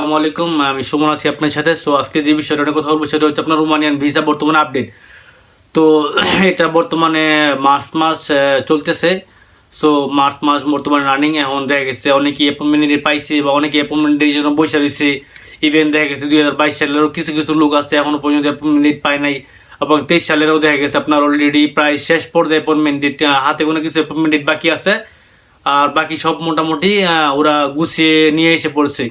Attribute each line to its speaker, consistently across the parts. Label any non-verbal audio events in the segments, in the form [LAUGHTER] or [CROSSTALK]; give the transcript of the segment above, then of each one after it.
Speaker 1: আসসালামু আলাইকুম, আমি সুমন আছি আপনার সাথে। সো আজকে যে বিষয়টা নিয়ে কথা বলব, সেটা হচ্ছে আপনার রোমানিয়ান ভিসা বর্তমানে আপডেট তো, এটা বর্তমানে মার্চ মাস চলতেছে। সো মার্চ মাস বর্তমানে রানিং এখন দেখা গেছে অনেকেই অ্যাপয়েন্টমেন্ট পাইছে বা অনেকে অ্যাপয়েন্টমেন্টের জন্য বসে রয়েছে। ইভেন দেখা গেছে দুই হাজার বাইশ সালেরও কিছু কিছু লোক আছে এখনও পর্যন্ত অ্যাপয়েন্টমেন্ট পায় নাই। এবং তেইশ সালেরও দেখা গেছে আপনার অলরেডি প্রায় শেষ পর্যায়ে অ্যাপয়েন্টমেন্ট ডেট হাতে কোনো কিছু অ্যাপয়েন্টমেন্ট বাকি আছে। আর বাকি সব মোটামুটি ওরা গুছিয়ে নিয়ে এসে পড়ছে।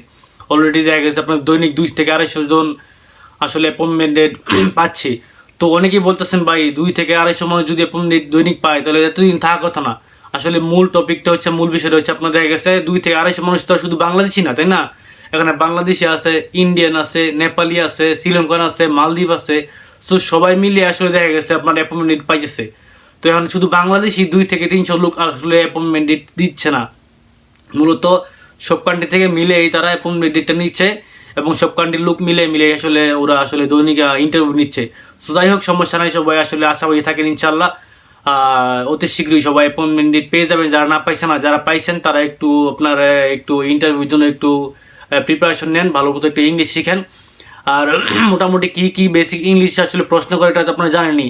Speaker 1: অলরেডি দেখা গেছে আপনার দৈনিক দুই থেকে আড়াইশো জন আসলে অ্যাপয়েন্টমেন্ট [CLEARS THROAT] পাচ্ছে। তো অনেকেই বলতেছেন, ভাই, দুই থেকে আড়াইশো মানুষ যদি অ্যাপয়েন্টমেন্ট দৈনিক পায়, তাহলে এতদিন থাকার কথা না। আসলে মূল টপিকটা হচ্ছে, মূল বিষয়টা হচ্ছে, আপনার দেখা গেছে দুই থেকে আড়াইশো মানুষ তো শুধু বাংলাদেশি না, তাই না? এখানে বাংলাদেশি আছে ইন্ডিয়ান আছে নেপালি আছে শ্রীলঙ্কান আছে মালদ্বীপ আছে। তো সবাই মিলে আসলে দেখা গেছে আপনার অ্যাপয়েন্টমেন্ট পাইছে তো এখন শুধু বাংলাদেশি দুই থেকে তিনশো লোক আসলে অ্যাপয়েন্টমেন্ট দিচ্ছে না। মূলত সব থেকে মিলেই তারা অ্যাপয়েন্টমেন্ট ডেটটা নিচ্ছে এবং সব কান্ট্রির লোক মিলে মিলে আসলে ওরা আসলে দৈনিক ইন্টারভিউ নিচ্ছে। সো যাই হোক, সমস্যা নাই, সবাই আসলে আশাবাদী থাকেন ইনশাল্লাহ অতি শীঘ্রই সবাই অ্যাপয়েন্টমেন্ট পেয়ে যাবেন। যারা না পাইছে না, যারা পাইছেন, তারা একটু আপনার একটু ইন্টারভিউর জন্য একটু প্রিপারেশন নেন। ভালো মতো একটু ইংলিশ শিখেন। আর [CLEARS THROAT] মোটামুটি কি কি বেসিক ইংলিশ আসলে প্রশ্ন করে, এটা তো আপনারা জানেনই।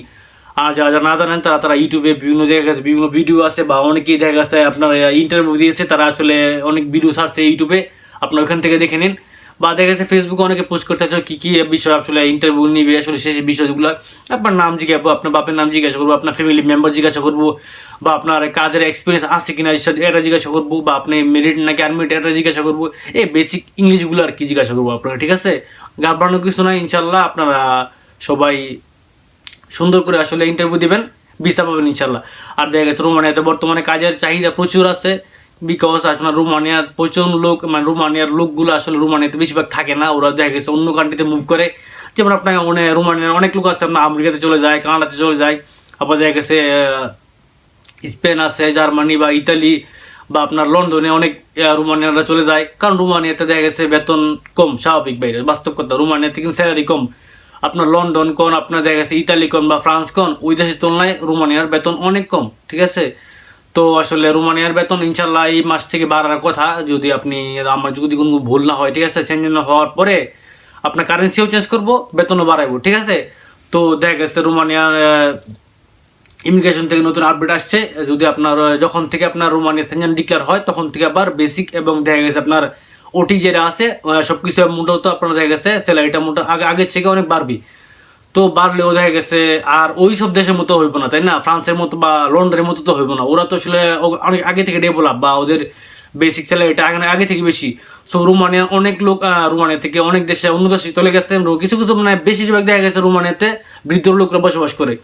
Speaker 1: আর যারা যারা না জানেন, তারা তারা ইউটিউবে বিভিন্ন জায়গায় গেছে, বিভিন্ন ভিডিও আছে বা অনেকেই দেখা গেছে, আপনার ইন্টারভিউ দিয়েছে, তারা আসলে অনেক ভিডিও ছাড়ছে ইউটিউবে। আপনার ওখান থেকে দেখে নিন। বা দেখা গেছে ফেসবুকে অনেকে পোস্ট করতে আছে কী, কি বিষয় আসলে ইন্টারভিউ নিবে, আসলে সেই বিষয়গুলো। আপনার নাম জিজ্ঞাসা আপনার বাপের নাম জিজ্ঞাসা করব, আপনার ফ্যামিলি মেম্বার জিজ্ঞাসা করব, বা আপনার কাজের এক্সপিরিয়েন্স আছে কিনা এটা জিজ্ঞাসা করব, বা আপনি মেরিট নাকি আনমেরিট এটা জিজ্ঞাসা করব। এই বেসিক ইংলিশগুলো আর কি জিজ্ঞাসা করব আপনারা, ঠিক আছে? ঘাবড়ানোর কিছু নয় ইনশাল্লাহ আপনারা সবাই সুন্দর করে আসলে ইন্টারভিউ দেবেন ভিসা পাবেন ইনশাল্লাহ আর দেখা গেছে রোমানিয়াতে বর্তমানে কাজের চাহিদা প্রচুর আছে বিকজ আপনার রোমানিয়ার প্রচুর লোক মানে রোমানিয়ার লোকগুলো আসলে রোমানিয়াতে বেশিরভাগ থাকে না। ওরা দেখা গেছে অন্য কান্ট্রিতে মুভ করে। যেমন আপনার মানে রোমানিয়ার অনেক লোক আছে, আপনার আমেরিকাতে চলে যায়, কানাডাতে চলে যায়। আবার দেখা গেছে স্পেন আছে, জার্মানি বা ইতালি বা আপনার লন্ডনে অনেক রোমানিয়ানরা চলে যায়। কারণ রোমানিয়াতে দেখা গেছে বেতন কম, স্বাভাবিক বাইরে বাস্তব কথা রোমানিয়াতে কিন্তু স্যালারি কম। আপনার লন্ডন কোন, আপনার দেখা গেছে ইতালি কোন বা ফ্রান্স কোন, ওই দেশের তুলনায় রোমানিয়ার বেতন অনেক কম, ঠিক আছে? তো আসলে রোমানিয়ার বেতন ইনশাল্লাহ এই মাস থেকে বাড়ার কথা, যদি আপনি আমার যদি কোনো ভুল না হয়, ঠিক আছে? চেঞ্জ না হওয়ার পরে আপনার কারেন্সিও চেঞ্জ করব, বেতনও বাড়াইবো, ঠিক আছে? তো দেখা গেছে রোমানিয়ার ইমিগ্রেশন থেকে নতুন আপডেট আসছে, যদি আপনার যখন থেকে আপনার রোমানিয়া সেঞ্জান ডিক্লেয়ার হয়, তখন থেকে আবার বেসিক এবং দেখা গেছে আপনার ওটি যেটা আছে আহ, সবকিছু মোটামুটি আপনার দেখা গেছে স্যালারিটা মোটা আগে আগের থেকে অনেক বাড়বি। তো বাড়লেও দেখা গেছে আর ওই সব দেশের মতো হইব না তাই না? ফ্রান্সের মতো বা লন্ডনের মতো তো হইব না। ওরা তো আসলে অনেক আগে থেকে ডেভেলপ বা ওদের বেসিক স্যালারিটা আগে আগে থেকে বেশি। সো রোমানিয়া অনেক লোক রোমানিয়া থেকে অনেক দেশে অন্য দেশে চলে গেছে। কিছু কিছু মানে বেশিরভাগ দেখা গেছে রোমানিয়াতে বৃদ্ধ লোকরা বসবাস করে।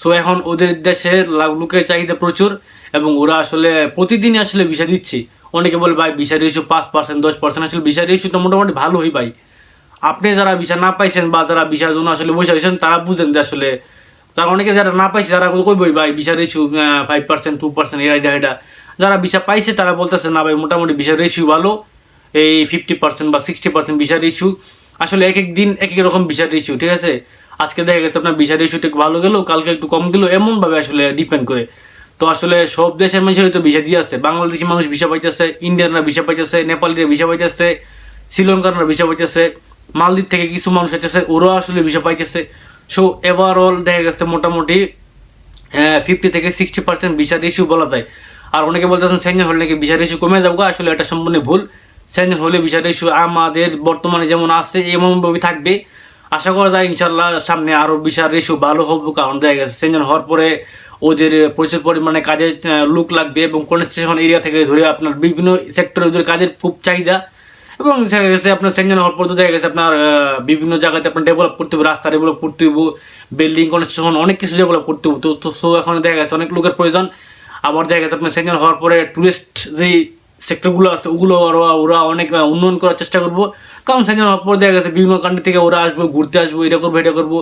Speaker 1: সো এখন ওদের দেশে লোকের চাহিদা প্রচুর। এবং ওরা আসলে প্রতিদিনই আসলে ভিসা দিচ্ছে। অনেকে বলে, ভাই ভিসা রেশিও পাঁচ পার্সেন্ট দশ পার্সেন্ট আসলে ভিসা রেশিওটা মোটামুটি ভালোই ভাই। আপনি যারা ভিসা না পাইছেন বা যারা ভিসার জন্য আসলে বসে রয়েছেন তারা বুঝেন যে আসলে তারা অনেকে যারা না পাইছে, তারা কইবই ভাই visa ratio five percent two percent এটা এটা। যারা ভিসা পাইছে, তারা বলতেছে, না ভাই, মোটামুটি ভিসা রেশিও ভালো। এই ফিফটি পার্সেন্ট বা সিক্সটি পার্সেন্ট ভিসা রেশিও আসলে এক এক দিন এক এক রকম ভিসা রেশিও ঠিক আছে? আজকে দেখা গেছে আপনার ভিসা রেশিওটা একটু ভালো গেলো, কালকে একটু কম গেলো, এমনভাবে আসলে ডিপেন্ড করে। তো আসলে সব দেশের মানুষেরই তো ভিসা দিয়ে আছে বাংলাদেশি মানুষ ভিসা পাইতেছে, ইন্ডিয়ানরা ভিসা পাইতেছে, নেপালিরা ভিসা পাইতেছে, শ্রীলঙ্কানরা ভিসা পাইতেছে, মালদ্বীপ থেকে কিছু মানুষ আছে ওরাও আসলে ভিসা পাইতেছে। সো ওভারঅল দেখা গেছে মোটামুটি ফিফটি থেকে সিক্সটি পার্সেন্ট ভিসার ইস্যু বলা যায়। আর অনেকে বলতেছেন সেঞ্জন হলে নাকি ভিসার ইস্যু কমে যাব আসলে এটা সম্পূর্ণ ভুল। সেঞ্জন হলে ভিসার ইস্যু আমাদের বর্তমানে যেমন আছে, এমনভাবে থাকবে। আশা করা যায় ইনশাল্লাহ সামনে আরও ভিসার ইস্যু ভালো হবে, কারণ দেখা গেছে সেঞ্জন হওয়ার পরে ওদের প্রচুর পরিমাণে কাজের লুক লাগবে এবং কনস্ট্রাকশন এরিয়া থেকে ধরে আপনার বিভিন্ন সেক্টরে ওদের কাজের খুব চাহিদা এবং দেখা গেছে আপনার সেঞ্জন হওয়ার পর তো দেখা গেছে আপনার বিভিন্ন জায়গাতে আপনার ডেভেলপ করতে হবে, রাস্তা ডেভেলপ করতে হবে বিল্ডিং কনস্ট্রাকশন অনেক কিছু ডেভেলপ করতে হবে। তো তো সো এখন দেখা গেছে অনেক লোকের প্রয়োজন। আবার দেখা গেছে আপনার সেঞ্জন হওয়ার পরে টুরিস্ট যেই সেক্টরগুলো আছে, ওগুলো ওরা ওরা অনেক উন্নয়ন করার চেষ্টা করব। কারণ সেঞ্জন হওয়ার পর দেখা গেছে বিভিন্ন কান্ট্রি থেকে ওরা আসবে, ঘুরতে আসব, এটা করব এটা করব।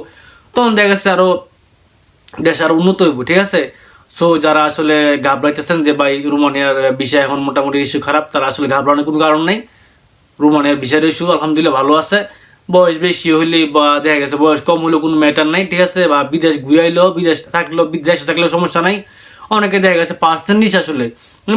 Speaker 1: তখন দেখা গেছে আরও দেশ আরও উন্নত হইব, ঠিক আছে? সো যারা আসলে ঘাবড়াইতেছেন যে, ভাই, রোমানিয়ার বিষয় এখন মোটামুটি ইস্যু খারাপ, তারা আসলে ঘাবড়ানোর কোনো কারণ নেই। রোমানিয়ার বিষয়ের ইস্যু আলহামদুলিল্লাহ ভালো আছে। বয়স বেশি হইলে বা দেখা গেছে বয়স কম হলেও কোনো ম্যাটার নাই, ঠিক আছে? বা বিদেশ ঘুরাইলেও, বিদেশ থাকলেও, বিদেশে থাকলেও সমস্যা নাই। অনেকে দেখা গেছে পার্সেন্ট নিচে আসলে।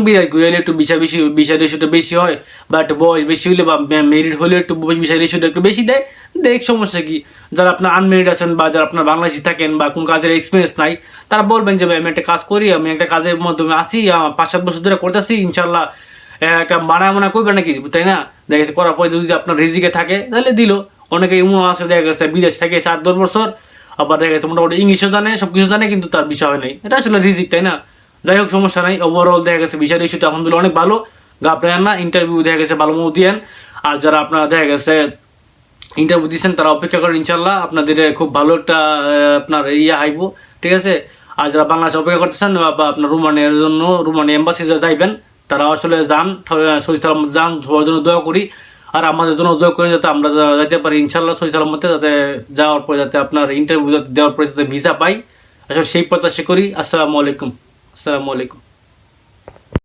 Speaker 1: বিরাট হলে একটু বিষয় বেশি বিষয় রেশিওটা বেশি হয়, বা একটু বয়স বেশি হলে বা মেরিট হলে একটু বিষয় রেশিওটা একটু বেশি দেয়। দেখ, সমস্যা কি? যারা আপনার আনমেরিড আছেন বা যারা আপনার বাংলাদেশি থাকেন বা কোন কাজের এক্সপিরিয়েন্স নাই, তারা বলবেন যে, ভাই, আমি একটা কাজ করি, আমি একটা কাজের মাধ্যমে আসি পাঁচ সাত বছর ধরে করতেছি ইনশাল্লাহ একটা মানা মানা করবে নাকি? তাই না? দেখা গেছে, করার পরে যদি আপনার রিজিকে থাকে, তাহলে দিল। অনেকে এমন আছে, দেখা গেছে, বিদেশ থেকে সাত দশ বছর আবার দেখা গেছে মোটামুটি ইংলিশও জানে সব কিছু জানে, কিন্তু তার বিষয় নেই। এটা আসলে রিজিক, তাই না? যাই হোক, সমস্যা নাই। ওভারঅল দেখা গেছে বিষয় ইস্যুটা আলহামদুলিল্লাহ অনেক ভালো। ঘাবড়েন না ইন্টারভিউ দেখা গেছে ভালো মতো দিয়েন। আর যারা আপনার দেখা গেছে ইন্টারভিউ দিচ্ছেন তারা অপেক্ষা করেন ইনশাল্লাহ আপনাদের খুব ভালো একটা আপনার ইয়ে আইব ঠিক আছে? আর যারা বাংলাদেশে অপেক্ষা করতেছেন, বা আপনার রোমানিয়ার জন্য, রোমানিয়া এম্বাসি যাইবেন, তারা আসলে যান সালামত যান, সবার জন্য দোয়া করি। আর আমাদের জন্য দোয়া করে যাতে আমরা যা- যাইতে পারি ইনশাল্লাহ সহি সালামতে যাতে যাওয়ার পরে যাতে আপনার ইন্টারভিউ দেওয়ার পরে যাতে ভিসা পাই। আসলে সেই প্রত্যাশা করি। আসসালামু আলাইকুম। আসসালামু আলাইকুম।